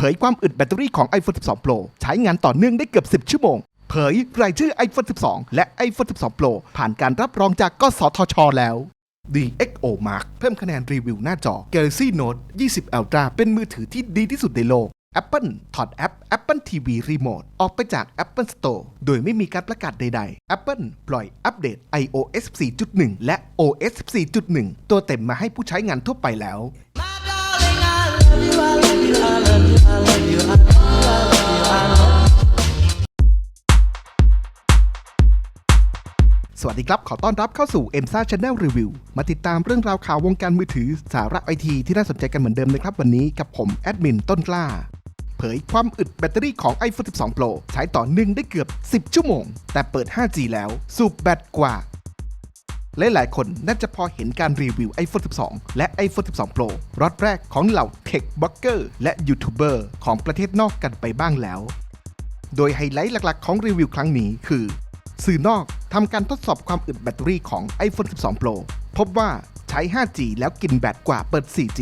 เผยความอึดแบตเตอรี่ของ iPhone 12 Pro ใช้งานต่อเนื่องได้เกือบ 10 ชั่วโมง เผยรายชื่อ iPhone 12 และ iPhone 12 Pro ผ่านการรับรองจากกสทช แล้ว DxO Mark เพิ่มคะแนนรีวิวหน้าจอ Galaxy Note 20 Ultra เป็นมือถือที่ดีที่สุดในโลก Apple ถอดแอป Apple TV Remote ออกไปจาก Apple Store โดยไม่มีการประกาศใด ๆ Apple ปล่อยอัปเดต iOS 4.1 และ OS 4.1 ตัวเต็มมาให้ผู้ใช้งานทั่วไปแล้ว สวัสดีครับ ขอต้อนรับเข้าสู่ m s a Channel Review มาติดตามเรื่องราวข่าววงการมือถือสาระไอทีที่น่าสนใจกันเหมือนเดิมนะครับ วันนี้กับผมแอดมินต้นกล้า เผยความอึดแบตเตอรี่ของ iPhone 12 Pro ใช้ต่อเนื่งได้เกือบ 10 ชั่วโมง แต่เปิด 5G แล้วสูบแบตกว่าหลายๆคนน่าจะพอเห็นการรีวิว iPhone 12 และ iPhone 12 Pro รอดแรกของเหล่าเทคบล็อกเกอร์และยูทูบเบอร์ของประเทศนอกกันไปบ้างแล้ว โดยไฮไลท์หลักๆ ของรีวิวครั้งนี้คือ สื่อนอก ทำการทดสอบความอึดแบตเตอรี่ของ iPhone 12 Pro พบว่าใช้ 5G แล้วกินแบตกว่าเปิด 4G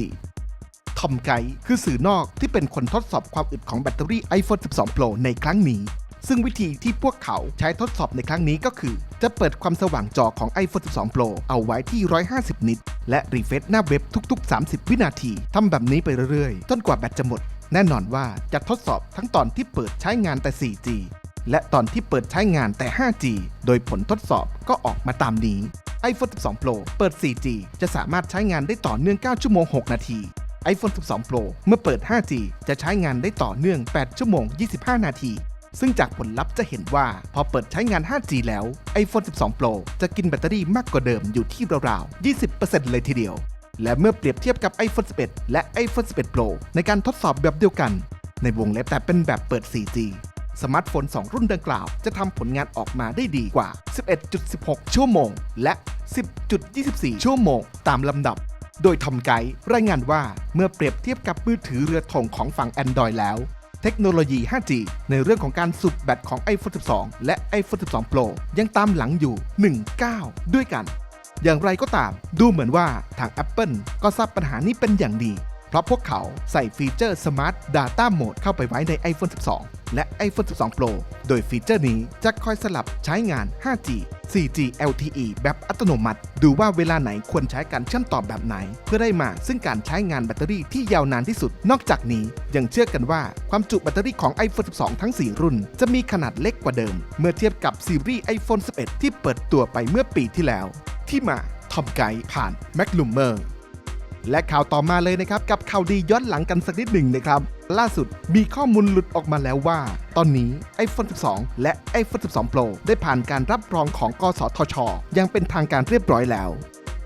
ทอมไกคือสื่อนอกที่เป็นคนทดสอบความอึดของแบตเตอรี่ iPhone 12 Pro ในครั้งนี้ ซึ่งวิธีที่พวกเขาใช้ทดสอบในครั้งนี้ก็คือ จะเปิดความสว่างจอของ iPhone 12 Pro เอาไว้ที่ 150 นิต และรีเฟรชหน้าเว็บทุก ๆ 30 วินาที ทำแบบนี้ไปเรื่อยๆ จนกว่าแบตจะหมด แน่นอนว่าจะทดสอบทั้งตอนที่เปิดใช้งานแต่ 4G และตอนที่เปิดใช้งานแต่ 5G โดยผลทดสอบก็ออกมาตามนี้ iPhone 12 Pro เปิด 4G จะสามารถใช้งานได้ต่อเนื่อง 9 ชั่วโมง 6 นาที iPhone 12 Pro เมื่อเปิด 5G จะใช้งานได้ต่อเนื่อง 8 ชั่วโมง 25 นาที ซึ่งจากผลลัพธ์จะเห็นว่า พอเปิดใช้งาน 5G แล้ว iPhone 12 Pro จะกินแบตเตอรี่มากกว่าเดิมอยู่ที่ราวๆ 20%เลยทีเดียว และเมื่อเปรียบเทียบกับ iPhone 11 และ iPhone 11 Pro ในการทดสอบแบบเดียวกัน ในวงเล็บแต่เป็นแบบเปิด 4G สมาร์ทโฟน 2 รุ่นดังกล่าว จะทำผลงานออกมาได้ดีกว่า 11.16 ชั่วโมง และ 10.24 ชั่วโมง ตามลำดับ โดยทอมไกด์รายงานว่าเมื่อเปรียบเทียบกับมือถือเรือธงของฝั่ง Android แล้ว เทคโนโลยี 5G ในเรื่องของการสูบแบตของ iPhone 12 และ iPhone 12 Pro ยังตามหลังอยู่ 19 ด้วยกัน อย่างไรก็ตาม ดูเหมือนว่าทาง Apple ก็ทราบปัญหานี้เป็นอย่างดี ราะพวกเขาใส่ฟีเจอร์ Smart Data Mode เข้าไปไว้ใน iPhone 12 และ iPhone 12 Pro โดยฟีเจอร์นี้จะคอยสลับใช้งาน 5G 4G LTE แบบอัตโนมัติ ดูว่าเวลาไหนควรใช้การเชื่อมต่อแบบไหน เพื่อได้มาซึ่งการใช้งานแบตเตอรี่ที่ยาวนานที่สุด นอกจากนี้ยังเชื่อกันว่าความจุแบตเตอรี่ของ iPhone 12 ทั้ง 4 รุ่น จะมีขนาดเล็กกว่าเดิม เมื่อเทียบกับซีรีส์ iPhone 11 ที่เปิดตัวไปเมื่อปีที่แล้ว ที่มาทอมไกด์ผ่าน m c l u m e r และข่าวต่อมาเลยนะครับ กับข่าวดีย้อนหลังกันสักนิดหนึ่งนะครับ ล่าสุดมีข้อมูลหลุดออกมาแล้วว่า ตอนนี้ iPhone 12 และ iPhone 12 Pro ได้ผ่านการรับรองของกสทช ยังเป็นทางการเรียบร้อยแล้ว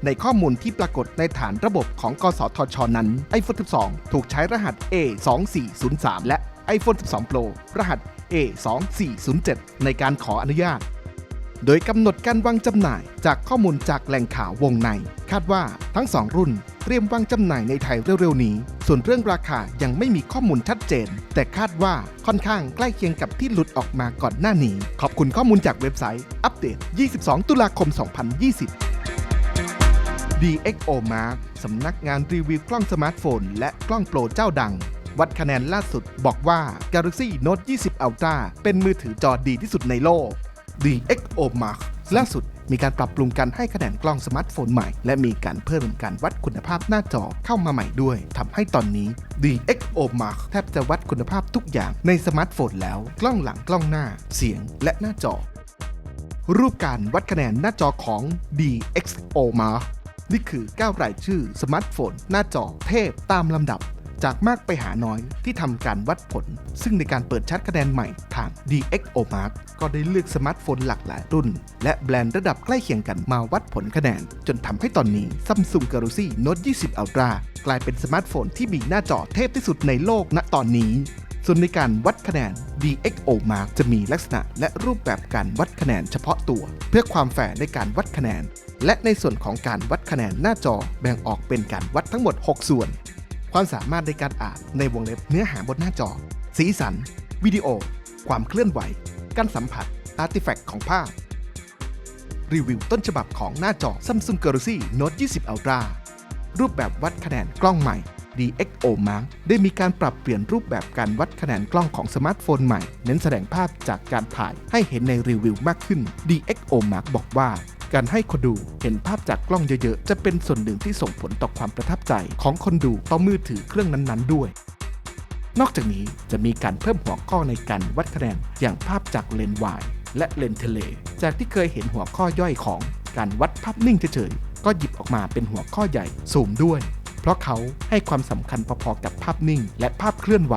ในข้อมูลที่ปรากฏในฐานระบบของกสทช นั้น iPhone 12 ถูกใช้รหัส A2403 และ iPhone 12 Pro รหัส A2407 ในการขออนุญาต โดยกำหนดการวางจำหน่ายจากข้อมูลจากแหล่งข่าววงใน คาดว่าทั้ง2รุ่นเตรียมวางจำหน่ายในไทยเร็วๆนี้ ส่วนเรื่องราคายังไม่มีข้อมูลชัดเจน แต่คาดว่าค่อนข้างใกล้เคียงกับที่หลุดออกมาก่อนหน้านี้ ขอบคุณข้อมูลจากเว็บไซต์ อัปเดต 22 ตุลาคม 2020 DxO Mark สำนักงานรีวิวกล้องสมาร์ทโฟน และกล้องโปรเจ้าดังวัดคะแนนล่าสุดบอกว่า Galaxy Note 20 Ultra เป็นมือถือจอดีที่สุดในโลก DxO Mark ล่าสุดมีการปรับปรุงการให้คะแนนกล้องสมาร์ทโฟนใหม่ และมีการเพิ่มการวัดคุณภาพหน้าจอเข้ามาใหม่ด้วยทำให้ตอนนี้ DxO Mark แทบจะวัดคุณภาพทุกอย่างในสมาร์ทโฟนแล้ว กล้องหลังกล้องหน้า เสียงและหน้าจอ รูปการวัดคะแนนหน้าจอของ DxO Mark นี่คือ 9 รายชื่อสมาร์ทโฟน หน้าจอเทพตามลำดับ จากมากไปหาน้อยที่ทำการวัดผล ซึ่งในการเปิดชาร์จคะแนนใหม่ทาง DxO Mark ก็ได้เลือกสมาร์ทโฟนหลากหลายรุ่น และแบรนด์ระดับใกล้เคียงกันมาวัดผลคะแนน จนทำให้ตอนนี้ Samsung Galaxy Note 20 Ultra กลายเป็นสมาร์ทโฟนที่มีหน้าจอเทพที่สุดในโลกณตอนนี้ส่วนในการวัดคะแนน DxO Mark จะมีลักษณะและรูปแบบการวัดคะแนนเฉพาะตัว เพื่อความแฟร์ในการวัดคะแนน และในส่วนของการวัดคะแนนหน้าจอแบ่งออกเป็นการวัดทั้งหมด 6 ส่วน ความสามารถในการอ่านในวงเล็บเนื้อหาบนหน้าจอ สีสัน วิดีโอ ความเคลื่อนไหว การสัมผัสอาร์ติแฟกต์ของภาพ รีวิวต้นฉบับของหน้าจอ Samsung Galaxy Note 20 Ultra รูปแบบวัดคะแนนกล้องใหม่ DxO Mark ได้มีการปรับเปลี่ยนรูปแบบการวัดคะแนนกล้องของสมาร์ทโฟนใหม่ เน้นแสดงภาพจากการถ่ายให้เห็นในรีวิวมากขึ้น DxO Mark บอกว่า การให้คนดูเห็นภาพจากกล้องเยอะๆ จะเป็นส่วนหนึ่งที่ส่งผลต่อความประทับใจของคนดูต่อมือถือเครื่องนั้นๆด้วย นอกจากนี้จะมีการเพิ่มหัวข้อในการวัดคะแนนอย่างภาพจากเลนส์วายและเลนส์เทเล จากที่เคยเห็นหัวข้อย่อยของการวัดภาพนิ่งเฉยๆ ก็หยิบออกมาเป็นหัวข้อใหญ่ซูมด้วย เพราะเขาให้ความสำคัญพอๆกับภาพนิ่ง และภาพเคลื่อนไหว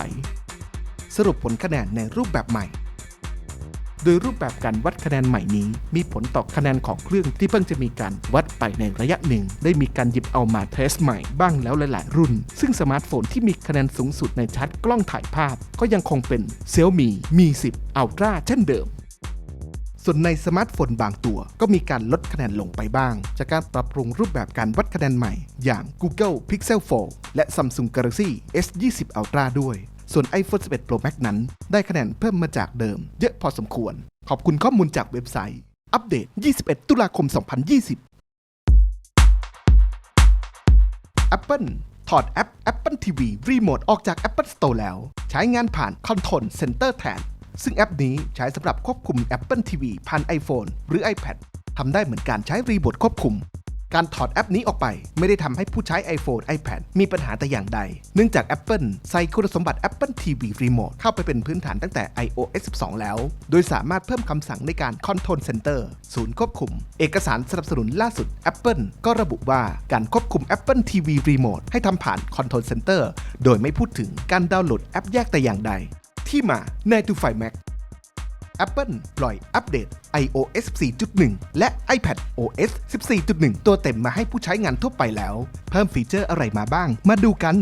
สรุปผลคะแนนในรูปแบบใหม่ โดยรูปแบบการวัดคะแนนใหม่นี้ มีผลต่อคะแนนของเครื่องที่เพิ่งจะมีการวัดไปในระยะหนึ่ง ได้มีการหยิบเอามาเทสใหม่บ้างแล้วหลาย ๆ รุ่น ซึ่งสมาร์ทโฟนที่มีคะแนนสูงสุดในชาร์ตกล้องถ่ายภาพ ก็ยังคงเป็น Xiaomi Mi 10 Ultra เช่นเดิมส่วนในสมาร์ทโฟนบางตัวก็มีการลดคะแนนลงไปบ้าง จากการปรับปรุงรูปแบบการวัดคะแนนใหม่ อย่าง Google Pixel 4 และ Samsung Galaxy S20 Ultra ด้วย ส่วน iPhone 11 Pro Max นั้น ได้คะแนนเพิ่มมาจากเดิม เยอะพอสมควร ขอบคุณข้อมูลจากเว็บไซต์ อัปเดต 21 ตุลาคม 2020 Apple ถอดแอป Apple TV Remote ออกจาก Apple Store แล้ว ใช้งานผ่าน Control Center แทน ซึ่งแอปนี้ใช้สำหรับควบคุม Apple TV ผ่าน iPhone หรือ iPad ทำได้เหมือนการใช้รีโมทควบคุม การถอดแอปนี้ออกไป ไม่ได้ทำให้ผู้ใช้ iPhone iPad มีปัญหาแต่อย่างใด เนื่องจาก Apple ใส่คุณสมบัติ Apple TV Remote เข้าไปเป็นพื้นฐานตั้งแต่ iOS 12 แล้ว โดยสามารถเพิ่มคำสั่งในการ Control Center ศูนย์ควบคุม เอกสารสนับสนุนล่าสุด Apple ก็ระบุว่าการควบคุม Apple TV Remote ให้ทำผ่าน Control Center โดยไม่พูดถึงการดาวน์โหลดแอปแยกแต่อย่างใด ที่มา n a to f i Mac Apple ปล่อยอัปเดต iOS 14.1 และ iPad OS 14.1 ตัวเต็มมาให้ผู้ใช้งานทั่วไปแล้ว เพิ่มฟีเจอร์อะไรมาบ้าง มาดูกัน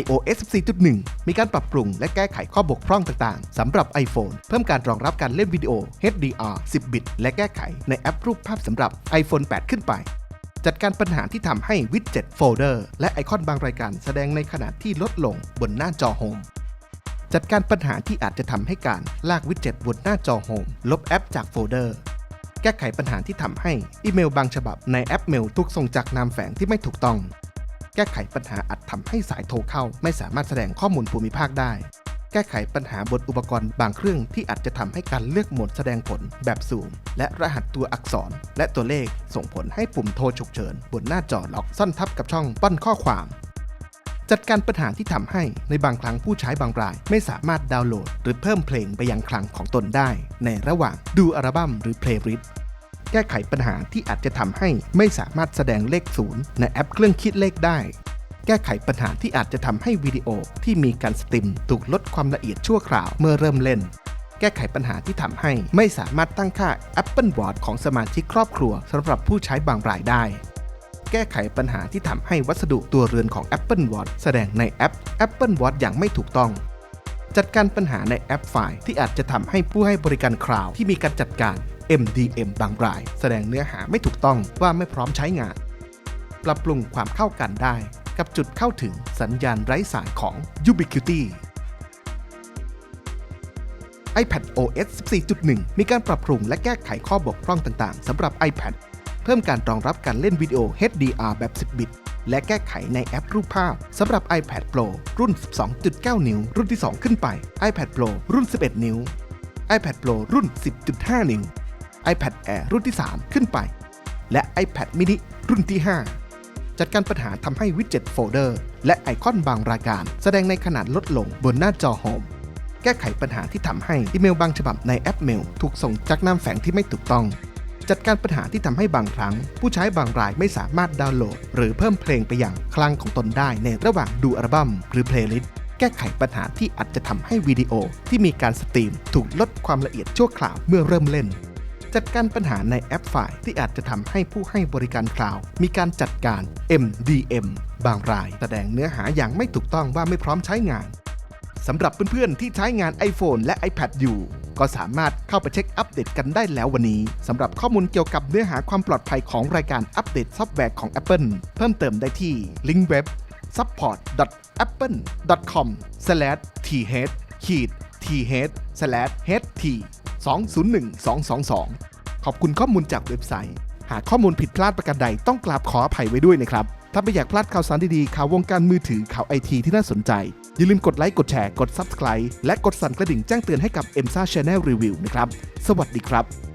iOS 14.1 มีการปรับปรุงและแก้ไขข้อบกพร่องต่างๆ สำหรับ iPhone เพิ่มการรองรับการเล่นวิดีโอ HDR 10 บิต และแก้ไขในแอปรูปภาพสำหรับ iPhone 8 ขึ้นไปจัดการปัญหาที่ทำให้วิดเจ็ตโฟลเดอร์และไอคอนบางรายการแสดงในขนาดที่ลดลงบนหน้าจอโฮม จัดการปัญหาที่อาจจะทำให้การลากวิดเจ็ตบนหน้าจอโฮมลบแอปจากโฟลเดอร์ แก้ไขปัญหาที่ทำให้อีเมลบางฉบับในแอปเมลถูกส่งจากนามแฝงที่ไม่ถูกต้อง แก้ไขปัญหาอาจทำให้สายโทรเข้า ไม่สามารถแสดงข้อมูลภูมิภาคได้ แก้ไขปัญหาบนอุปกรณ์บางเครื่องที่อาจจะทำให้การเลือกโหมดแสดงผลแบบซูมและรหัสตัวอักษร และตัวเลขส่งผลให้ปุ่มโทรฉุกเฉิน บนหน้าจอล็อกซ่อนทับกับช่องป้อนข้อความ จัดการปัญหาที่ทำให้ในบางครั้งผู้ใช้บางราย ไม่สามารถดาวน์โหลด หรือเพิ่มเพลงไปยังคลังของตนได้ ในระหว่างดูอัลบั้มหรือเพลย์ลิสต์แก้ไขปัญหาที่อาจจะทำให้ไม่สามารถแสดงเลขศูนย์ในแอปเครื่องคิดเลขได้แก้ไขปัญหาที่อาจจะทำให้วิดีโอที่มีการสตรีมถูกลดความละเอียดชั่วคราวเมื่อเริ่มเล่น แก้ไขปัญหาที่ทำให้ไม่สามารถตั้งค่า Apple Watch ของสมาชิกครอบครัวสำหรับผู้ใช้บางรายได้ แก้ไขปัญหาที่ทำให้วัสดุตัวเรือนของ Apple Watch แสดงในแอป Apple Watch อย่างไม่ถูกต้อง จัดการปัญหาในแอปไฟล์ที่อาจจะทำให้ผู้ให้บริการคลาวที่มีการจัดการ MDM บางราย แสดงเนื้อหาไม่ถูกต้องว่าไม่พร้อมใช้งาน ปรับปรุงความเข้ากันได้ กับจุดเข้าถึงสัญญาณไร้สายของ Ubiquiti iPad OS 14.1 มีการปรับปรุงและแก้ไขข้อบกพร่องต่าง ๆ สำหรับ iPad เพิ่มการรองรับการเล่นวิดีโอ HDR แบบ 10 บิต และแก้ไขในแอปรูปภาพสำหรับ iPad Pro รุ่น 12.9 นิ้ว รุ่นที่ 2 ขึ้นไป iPad Pro รุ่น 11 นิ้ว iPad Pro รุ่น 10.5 นิ้ว iPad Air รุ่นที่ 3 ขึ้นไป และ iPad mini รุ่นที่ 5 จัดการปัญหาทำให้วิดเจ็ตโฟลเดอร์และไอคอนบางรายการ แสดงในขนาดลดลงบนหน้าจอโฮมแก้ไขปัญหาที่ทำให้อีเมลบางฉบับในแอปเมล ถูกส่งจากนามแฝงที่ไม่ถูกต้อง จัดการปัญหาที่ทำให้บางครั้ง ผู้ใช้บางรายไม่สามารถดาวน์โหลด หรือเพิ่มเพลงไปยังคลังของตนได้ในระหว่างดูอัลบั้มหรือเพลย์ลิสต์แก้ไขปัญหาที่อาจจะทำให้วิดีโอที่มีการสตรีมถูกลดความละเอียดชั่วคราวเมื่อเริ่มเล่น จัดการปัญหาในแอปไฟล์ที่อาจจะทำให้ผู้ให้บริการคลาวมีการจัดการ MDM บางรายแสดงเนื้อหาอย่างไม่ถูกต้องว่าไม่พร้อมใช้งานสำหรับเพื่อนๆที่ใช้งาน iPhone และ iPad อยู่ ก็สามารถเข้าไปเช็คอัปเดตกันได้แล้ววันนี้สำหรับข้อมูลเกี่ยวกับเนื้อหาความปลอดภัยของรายการอัปเดตซอฟต์แวร์ของ Apple เพิ่มเติมได้ที่ลิงก์เว็บ support.apple.com/th th th 201222 ขอบคุณข้อมูลจากเว็บไซต์ หากข้อมูลผิดพลาดประการใดต้องกราบขออภัยไว้ด้วยนะครับ ถ้าไม่อยากพลาดข่าวสารดีๆ ข่าววงการมือถือข่าวไอทีที่น่าสนใจ อย่าลืมกดไลค์ กดแชร์ กด Subscribe และกดสั่นกระดิ่งแจ้งเตือนให้กับ e m s a Channel Review นะครับ สวัสดีครับ